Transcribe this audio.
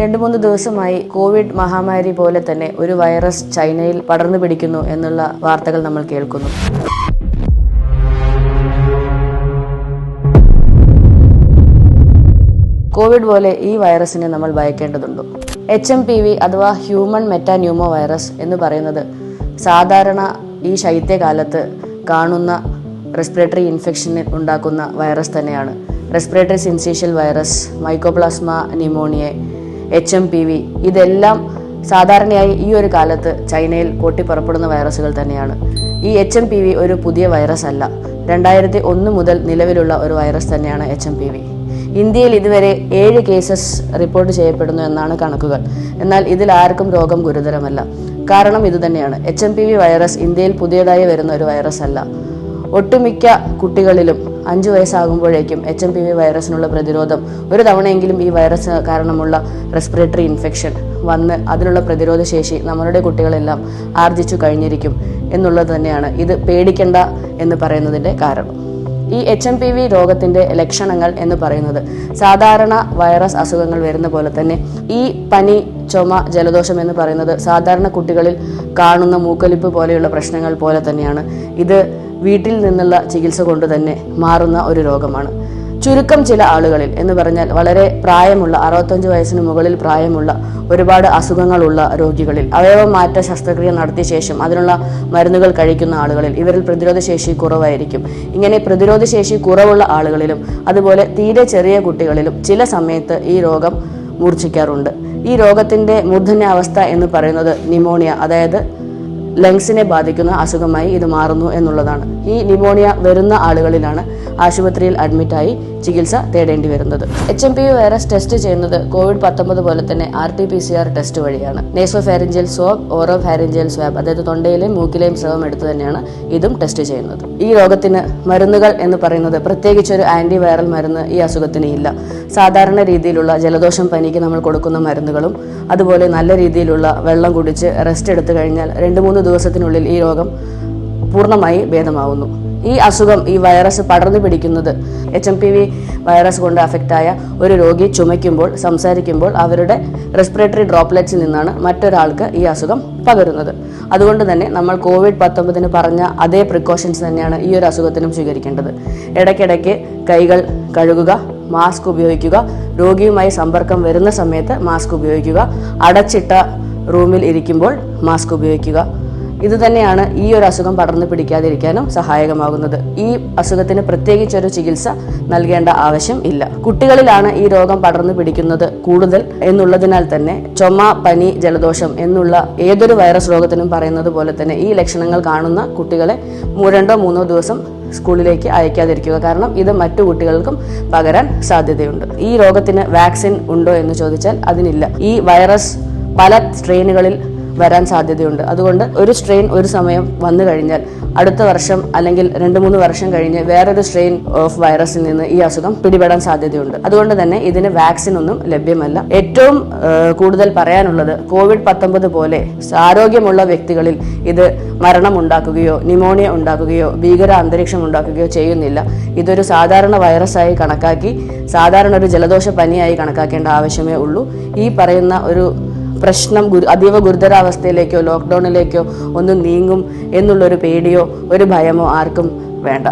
രണ്ട് മൂന്ന് ദിവസമായി കോവിഡ് മഹാമാരി പോലെ തന്നെ ഒരു വൈറസ് ചൈനയിൽ പടർന്നു പിടിക്കുന്നു എന്നുള്ള വാർത്തകൾ നമ്മൾ കേൾക്കുന്നു. കോവിഡ് പോലെ ഈ വൈറസിനെ നമ്മൾ ഭയക്കേണ്ടതുണ്ടോ. എച്ച് എം പി വി അഥവാ ഹ്യൂമൺ മെറ്റാന്യൂമോ വൈറസ് എന്ന് പറയുന്നത് സാധാരണ ഈ ശൈത്യകാലത്ത് കാണുന്ന റെസ്പിറേറ്ററി ഇൻഫെക്ഷൻ ഉണ്ടാക്കുന്ന വൈറസ് തന്നെയാണ്. Respiratory syncytial virus mycoplasma pneumonia H M P V ഇതെല്ലാം സാധാരണയായി ഈ ഒരു കാലത്ത് ചൈനയിൽ പൊട്ടിപ്പുറപ്പെടുന്ന വൈറസുകൾ തന്നെയാണ്. ഈ എച്ച് എം പി വി ഒരു പുതിയ വൈറസ് അല്ല രണ്ടായിരത്തി ഒന്ന് മുതൽ നിലവിലുള്ള ഒരു വൈറസ് തന്നെയാണ് എച്ച് എം പി വി ഇന്ത്യയിൽ ഇതുവരെ ഏഴ് കേസസ് റിപ്പോർട്ട് ചെയ്യപ്പെടുന്നു എന്നാണ് കണക്കുകൾ. എന്നാൽ ഇതിൽ ആർക്കും രോഗം ഗുരുതരമല്ല. കാരണം ഇതുതന്നെയാണ് H M P V virus ഇന്ത്യയിൽ പുതിയതായി വരുന്ന ഒരു വൈറസ് അല്ല ഒട്ടുമിക്ക കുട്ടികളിലും അഞ്ചു വയസ്സാകുമ്പോഴേക്കും എച്ച് എം പി വി വൈറസിനുള്ള പ്രതിരോധം. ഒരു തവണയെങ്കിലും ഈ വൈറസ് കാരണമുള്ള റെസ്പിറേറ്ററി ഇൻഫെക്ഷൻ വന്ന് അതിനുള്ള പ്രതിരോധ ശേഷി നമ്മളുടെ കുട്ടികളെല്ലാം ആർജിച്ചു കഴിഞ്ഞിരിക്കും എന്നുള്ളത് തന്നെയാണ്. ഇത് പേടിക്കണ്ട എന്ന് പറയുന്നതിന്റെ കാരണം. ഈ എച്ച് എം പി വി രോഗത്തിന്റെ ലക്ഷണങ്ങൾ എന്ന് പറയുന്നത് സാധാരണ വൈറസ് അസുഖങ്ങൾ വരുന്ന പോലെ തന്നെ ഈ പനി ചുമ ജലദോഷം എന്ന് പറയുന്നത് സാധാരണ കുട്ടികളിൽ കാണുന്ന മൂക്കലിപ്പ് പോലെയുള്ള പ്രശ്നങ്ങൾ പോലെ തന്നെയാണ്. ഇത് വീട്ടിൽ നിന്നുള്ള ചികിത്സ കൊണ്ട് തന്നെ മാറുന്ന ഒരു രോഗമാണ്. ചുരുക്കം ചില ആളുകളിൽ എന്ന് പറഞ്ഞാൽ വളരെ പ്രായമുള്ള അറുപത്തഞ്ച് വയസ്സിന് മുകളിൽ പ്രായമുള്ള ഒരുപാട് അസുഖങ്ങളുള്ള രോഗികളിൽ അവയവ മാറ്റ ശസ്ത്രക്രിയ നടത്തിയ ശേഷം അതിനുള്ള മരുന്നുകൾ കഴിക്കുന്ന ആളുകളിൽ ഇവരിൽ പ്രതിരോധശേഷി കുറവായിരിക്കും. ഇങ്ങനെ പ്രതിരോധശേഷി കുറവുള്ള ആളുകളിലും അതുപോലെ തീരെ ചെറിയ കുട്ടികളിലും ചില സമയത്ത് ഈ രോഗം മൂർച്ഛിക്കാറുണ്ട്. ഈ രോഗത്തിന്റെ മൂർധന്യാവസ്ഥ എന്ന് പറയുന്നത് നിമോണിയ അതായത് ലങ്സിനെ ബാധിക്കുന്ന അസുഖമായി ഇത് മാറുന്നു എന്നുള്ളതാണ്. ഈ ന്യൂമോണിയ വരുന്ന ആളുകളിലാണ് ആശുപത്രിയിൽ അഡ്മിറ്റായി ചികിത്സ തേടേണ്ടി വരുന്നത്. H M P virus test ചെയ്യുന്നത് കോവിഡ് പത്തൊമ്പത് പോലെ തന്നെ R T P C R test വഴിയാണ്. Nasopharyngeal swab oropharyngeal swab അതായത് തൊണ്ടയിലെയും മൂക്കിലെയും സ്രവം എടുത്ത് തന്നെയാണ് ഇതും ടെസ്റ്റ് ചെയ്യുന്നത്. ഈ രോഗത്തിന് മരുന്നുകൾ എന്ന് പറയുന്നത് പ്രത്യേകിച്ച് ഒരു ആന്റി വൈറൽ മരുന്ന് ഈ അസുഖത്തിന് ഇല്ല. സാധാരണ രീതിയിലുള്ള ജലദോഷം പനിക്ക് നമ്മൾ കൊടുക്കുന്ന മരുന്നുകളും അതുപോലെ നല്ല രീതിയിലുള്ള വെള്ളം കുടിച്ച് റെസ്റ്റ് എടുത്തു കഴിഞ്ഞാൽ രണ്ട് മൂന്ന് ദിവസത്തിനുള്ളിൽ ഈ രോഗം പൂർണമായി ഭേദമാവുന്നു. ഈ അസുഖം ഈ വൈറസ് പടർന്നു പിടിക്കുന്നത് H M P V virus കൊണ്ട് അഫക്റ്റായ ഒരു രോഗി ചുമയ്ക്കുമ്പോൾ സംസാരിക്കുമ്പോൾ അവരുടെ റെസ്പിറേറ്ററി ഡ്രോപ്ലെറ്റ്സിൽ നിന്നാണ് മറ്റൊരാൾക്ക് ഈ അസുഖം പകരുന്നത്. അതുകൊണ്ട് തന്നെ നമ്മൾ കോവിഡ് പത്തൊമ്പതിന് പറഞ്ഞ അതേ പ്രിക്കോഷൻസ് തന്നെയാണ് ഈ ഒരു അസുഖത്തിനും സ്വീകരിക്കേണ്ടത്. ഇടയ്ക്കിടയ്ക്ക് കൈകൾ കഴുകുക മാസ്ക് ഉപയോഗിക്കുക രോഗിയുമായി സമ്പർക്കം വരുന്ന സമയത്ത് മാസ്ക് ഉപയോഗിക്കുക അടച്ചിട്ട റൂമിൽ ഇരിക്കുമ്പോൾ മാസ്ക് ഉപയോഗിക്കുക ഇത് തന്നെയാണ് ഈ ഒരു അസുഖം പടർന്നു പിടിക്കാതിരിക്കാനും സഹായകമാകുന്നത്. ഈ അസുഖത്തിന് പ്രത്യേകിച്ചൊരു ചികിത്സ നൽകേണ്ട ആവശ്യം ഇല്ല. കുട്ടികളിലാണ് ഈ രോഗം പടർന്നു പിടിക്കുന്നത് കൂടുതൽ എന്നുള്ളതിനാൽ തന്നെ ചുമ പനി ജലദോഷം എന്നുള്ള ഏതൊരു വൈറസ് രോഗത്തിനും പറയുന്നത് പോലെ തന്നെ ഈ ലക്ഷണങ്ങൾ കാണുന്ന കുട്ടികളെ രണ്ടോ മൂന്നോ ദിവസം സ്കൂളിലേക്ക് അയക്കാതിരിക്കുക. കാരണം ഇത് മറ്റു കുട്ടികൾക്കും പകരാൻ സാധ്യതയുണ്ട്. ഈ രോഗത്തിന് വാക്സിൻ ഉണ്ടോ എന്ന് ചോദിച്ചാൽ അതിനില്ല. ഈ വൈറസ് പല സ്ട്രെയിനുകളിൽ വരാൻ സാധ്യതയുണ്ട്. അതുകൊണ്ട് ഒരു സ്ട്രെയിൻ ഒരു സമയം വന്നു കഴിഞ്ഞാൽ അടുത്ത വർഷം അല്ലെങ്കിൽ രണ്ട് മൂന്ന് വർഷം കഴിഞ്ഞ് വേറൊരു സ്ട്രെയിൻ ഓഫ് വൈറസിൽ നിന്ന് ഈ അസുഖം പിടിപെടാൻ സാധ്യതയുണ്ട്. അതുകൊണ്ട് തന്നെ ഇതിന് വാക്സിൻ ഒന്നും ലഭ്യമല്ല. ഏറ്റവും കൂടുതൽ പറയാനുള്ളത് കോവിഡ് പത്തൊമ്പത് പോലെ ആരോഗ്യമുള്ള വ്യക്തികളിൽ ഇത് മരണം ഉണ്ടാക്കുകയോ ന്യൂമോണിയ ഉണ്ടാക്കുകയോ ഭീകര അന്തരീക്ഷം ഉണ്ടാക്കുകയോ ചെയ്യുന്നില്ല. ഇതൊരു സാധാരണ വൈറസായി കണക്കാക്കി സാധാരണ ഒരു ജലദോഷ പനിയായി കണക്കാക്കേണ്ട ആവശ്യമേ ഉള്ളൂ. ഈ പറയുന്ന ഒരു പ്രശ്നം ഗുരു അതീവ ഗുരുതരാവസ്ഥയിലേക്കോ ലോക്ക്ഡൗണിലേക്കോ ഒന്ന് നീങ്ങും എന്നുള്ളൊരു പേടിയോ ഒരു ഭയമോ ആർക്കും വേണ്ട.